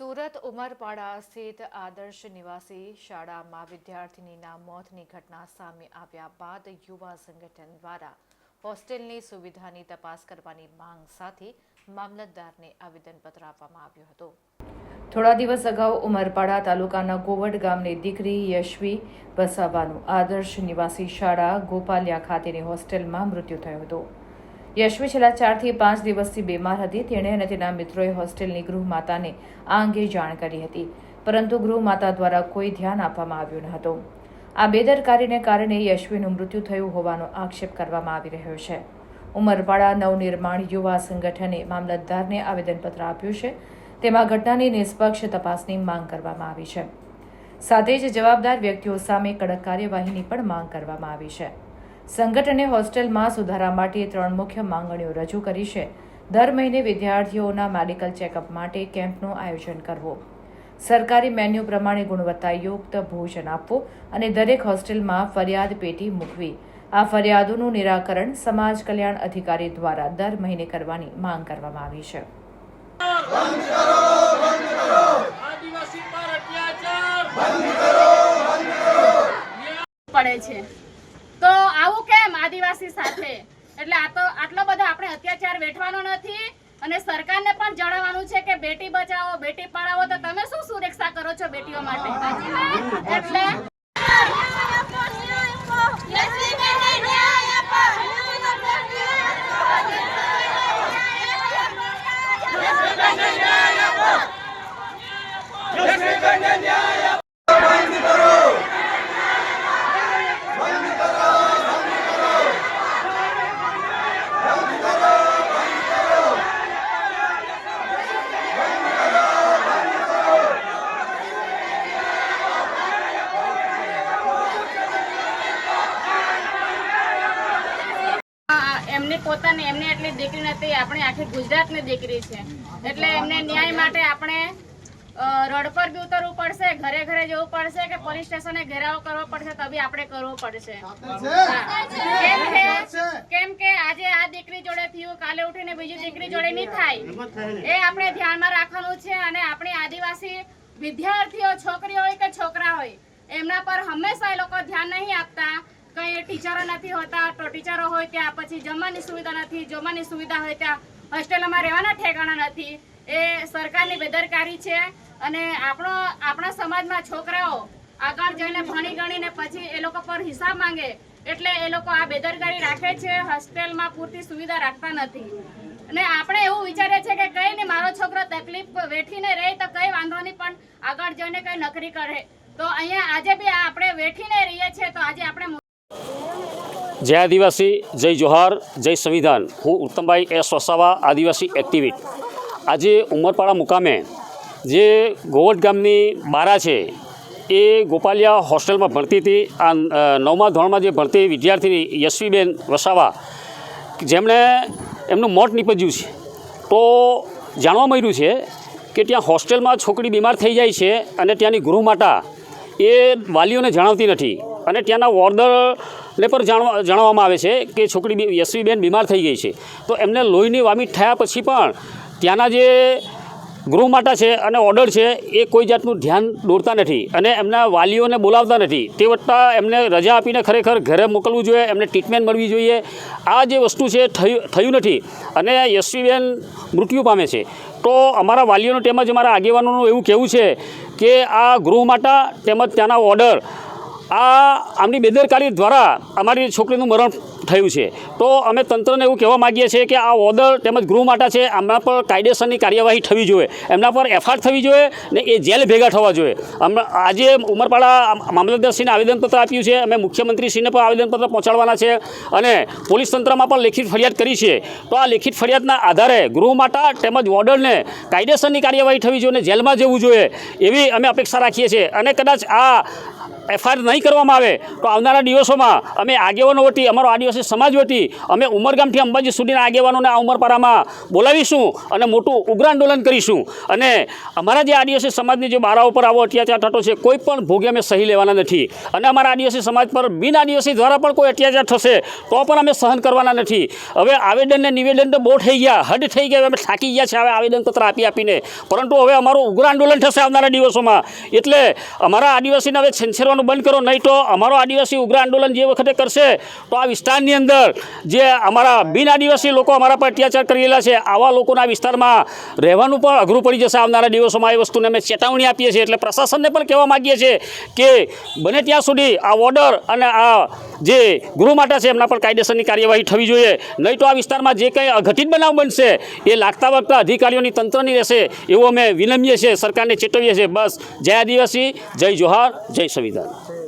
સુરત ઉમરપાડા સ્થિત આદર્શ નિવાસી શાળામાં વિદ્યાર્થીનીના મોતની ઘટના સામે આવ્યા બાદ યુવા સંગઠન દ્વારા હોસ્ટેલની સુવિધાની તપાસ કરવાની માંગ સાથે મામલતદારને આવેદનપત્ર આપવામાં આવ્યું હતું. થોડા દિવસ અગાઉ ઉમરપાડા તાલુકાના કોવડ ગામની દીકરી યશવી વસાવાનું આદર્શ નિવાસી શાળા ગોપાલિયા ખાતેની હોસ્ટેલમાં મૃત્યુ થયું હતું. યશવી છેલ્લા ચારથી પાંચ દિવસથી બીમાર હતી. તેણે અને તેના મિત્રોએ હોસ્ટેલની ગૃહમાતાને આ અંગે જાણ કરી હતી. પરંતુ ગૃહમાતા દ્વારા કોઈ ધ્યાન આપવામાં આવ્યું ન હતું. આ બેદરકારીને કારણે યશ્વીનું મૃત્યુ થયું હોવાનો આક્ષેપ કરવામાં આવી રહ્યો છે. ઉમરપાડા નવનિર્માણ યુવા સંગઠને મામલતદારને આવેદનપત્ર આપ્યું છે. તેમાં ઘટનાની નિષ્પક્ષ તપાસની માંગ કરવામાં આવી છે. સાથે જ જવાબદાર વ્યક્તિઓ સામે કડક કાર્યવાહીની પણ માંગ કરવામાં આવી છે. સંગઠને હોસ્ટેલમાં સુધારા માટે ત્રણ મુખ્ય માંગણીઓ રજૂ કરી છે. દર મહિને વિદ્યાર્થીઓના મેડિકલ ચેકઅપ માટે કેમ્પનું આયોજન કરવું. સરકારી મેન્યુ પ્રમાણે ગુણવત્તાયુક્ત ભોજન આપવું અને દરેક હોસ્ટેલમાં ફરિયાદ પેટી મૂકવી. આ ફરિયાદોનું નિરાકરણ સમાજ કલ્યાણ અધિકારી દ્વારા દર મહિને કરવાની માંગ કરવામાં આવી છે. પડે છે. તો આવું કેમ આદિવાસી સાથે? એટલે આ તો આટલો બધો આપણે અત્યાચાર વેઠવાનો નથી અને સરકારને પણ જણાવવાનું છે કે બેટી બચાવો બેટી પઢાવો તો તમે શું સુરક્ષા કરો છો બેટીઓ માટે? એટલે પોતાની એમને એટલી દીકરી નથી આપણે આખી ગુજરાતની દીકરી છે. એટલે એમને ન્યાય માટે આપણે રોડ પર બી ઉતરવું પડશે ઘરે ઘરે જવું પડશે કે પોલીસ સ્ટેશને ઘેરાવો કરવો પડશે તો બી આપણે કરવો પડશે. કેમ કે આજે આ દીકરી જોડે થયું કાલે ઉઠીને બીજી દીકરી જોડે નહીં થાય. એ આપણે ધ્યાનમાં રાખવાનું છે અને આપણી આદિવાસી વિદ્યાર્થીઓ છોકરીઓ હોય કે છોકરા હોય એમના પર હંમેશા એ લોકો ધ્યાન નહીં આપતા કઈ ટીચરો નથી હોતા, તો ટીચરો હોય ત્યાં પછી જમવાની સુવિધા નથી, જમવાની સુવિધા હોય ત્યાં હોસ્ટેલોમાં રહેવાના ઠેકાણા નથી. એ સરકારની બેદરકારી છે અને આપણો, આપણા સમાજમાં છોકરાઓ આગળ જઈને ભણી ગણીને પછી એ લોકો પર હિસાબ માંગે એટલે એ લોકો આ બેદરકારી રાખે છે, હોસ્ટેલમાં પૂરતી સુવિધા રાખતા નથી. અને આપણે એવું વિચારીએ છીએ કે કઈ નહીં મારો છોકરો તકલીફ વેઠીને રહે તો કઈ વાંધો નહીં, પણ આગળ જઈને કઈ નોકરી કરે. તો અહીંયા આજે બી આપણે વેઠીને રહીએ છીએ, તો આજે આપણે જય આદિવાસી, જય જોહાર, જય સંવિધાન. હું ઉત્તમભાઈ એસ વસાવા, આદિવાસી એક્ટિવિટ. આજે ઉમરપાડા મુકામે જે ગોવટ ગામની બારા છે, એ ગોપાલિયા હોસ્ટેલમાં ભણતી હતી. આ નવમા ધોરણમાં જે ભણતી વિદ્યાર્થીની યશવીબેન વસાવા, જેમણે એમનું મોત નીપજ્યું છે. તો જાણવા મળ્યું છે કે ત્યાં હોસ્ટેલમાં છોકરી બીમાર થઈ જાય છે અને ત્યાંની ગૃહમાતા એ વાલીઓને જણાવતી નથી અને ત્યાંના વોર્ડરને પણ જાણવા જણાવવામાં આવે છે કે છોકરી યશવીબેન બીમાર થઈ ગઈ છે. તો એમને લોહીની વામિટ થયા પછી પણ ત્યાંના જે ગૃહમાતા છે અને ઓર્ડર છે એ કોઈ જાતનું ધ્યાન દોરતા નથી અને એમના વાલીઓને બોલાવતા નથી. તે વત્તા એમને રજા આપીને ખરેખર ઘરે મોકલવું જોઈએ, એમને ટ્રીટમેન્ટ મળવી જોઈએ. આ જે વસ્તુ છે થયું થયું નથી અને યશવીબેન મૃત્યુ પામે છે. તો અમારા વાલીઓનું તેમજ અમારા આગેવાનોનું એવું કહેવું છે કે આ ગૃહમાતા તેમજ ત્યાંના ઓર્ડર આ આમની બેદરકારી દ્વારા અમારી છોકરીનું મરણ થયું છે. તો અમે તંત્રને એવું કહેવા માગીએ છીએ કે આ ઓર્ડર તેમજ ગૃહમાતા છે આમના પર કાયદેસરની કાર્યવાહી થવી જોઈએ. એમના પર એફઆઈઆર થવી જોઈએ ને એ જેલ ભેગા થવા જોઈએ. આજે ઉમરપાડા મામલતદારશ્રીને આવેદનપત્ર આપ્યું છે. અમે મુખ્યમંત્રીશ્રીને પણ આવેદનપત્ર પહોંચાડવાના છે અને પોલીસ તંત્રમાં પણ લેખિત ફરિયાદ કરી છે. તો આ લેખિત ફરિયાદના આધારે ગૃહમાતા તેમજ વોર્ડરને કાયદેસરની કાર્યવાહી થવી જોઈએ અને જેલમાં જવું જોઈએ એવી અમે અપેક્ષા રાખીએ છીએ. અને કદાચ આ એફઆઈઆર નહીં કરવામાં આવે તો આવનારા દિવસોમાં અમે આગેવાનો વટી અમારો આદિવાસી સમાજ વટી અમે ઉમરગામથી અંબાજી સુધીના આગેવાનોને આ ઉમરપારામાં બોલાવીશું અને મોટું ઉગ્ર આંદોલન કરીશું. અને અમારા જે આદિવાસી સમાજની જે બારાઓ પર આવો અત્યાચાર થતો છે, કોઈ પણ ભોગે અમે સહી લેવાના નથી. અને અમારા આદિવાસી સમાજ પર બિન આદિવાસી દ્વારા પણ કોઈ અત્યાચાર થશે, તો પણ અમે સહન કરવાના નથી. હવે આવેદન ને નિવેદન તો બહુ થઈ ગયા, હદ થઈ ગયા અમે થાકી ગયા છે હવે આવેદનપત્ર આપી આપીને. પરંતુ હવે અમારું ઉગ્ર આંદોલન થશે આવનારા દિવસોમાં. એટલે અમારા આદિવાસીને હવે છંછેરવાનું બંધ કરો, નહીં તો અમારો આદિવાસી ઉગ્ર આંદોલન જે વખતે કરશે, તો આ વિસ્તારની અંદર જે અમારા બિન આદિવાસી લોકો અમારા પર અત્યાચાર કરી રહેલા છે, આવા લોકોના વિસ્તારમાં રહેવાનું પણ અઘરું પડી જશે આવનારા દિવસોમાં એ વસ્તુને અમે ચેતવણી આપીએ છીએ. એટલે પ્રશાસનને પણ કહેવા માગીએ છીએ કે બને ત્યાં સુધી આ ઓર્ડર અને આ જે ગૃહ માટે છે એમના પર કાયદેસરની કાર્યવાહી થવી જોઈએ. નહીં તો આ વિસ્તારમાં જે કંઈ અઘટિત બનાવ બનશે એ લાગતા વખતા અધિકારીઓની તંત્રની રહેશે એવું અમે વિનમીએ છીએ, સરકારને ચેતવીએ છીએ. બસ, જય આદિવાસી, જય જોહાર, જય સંવિધાન.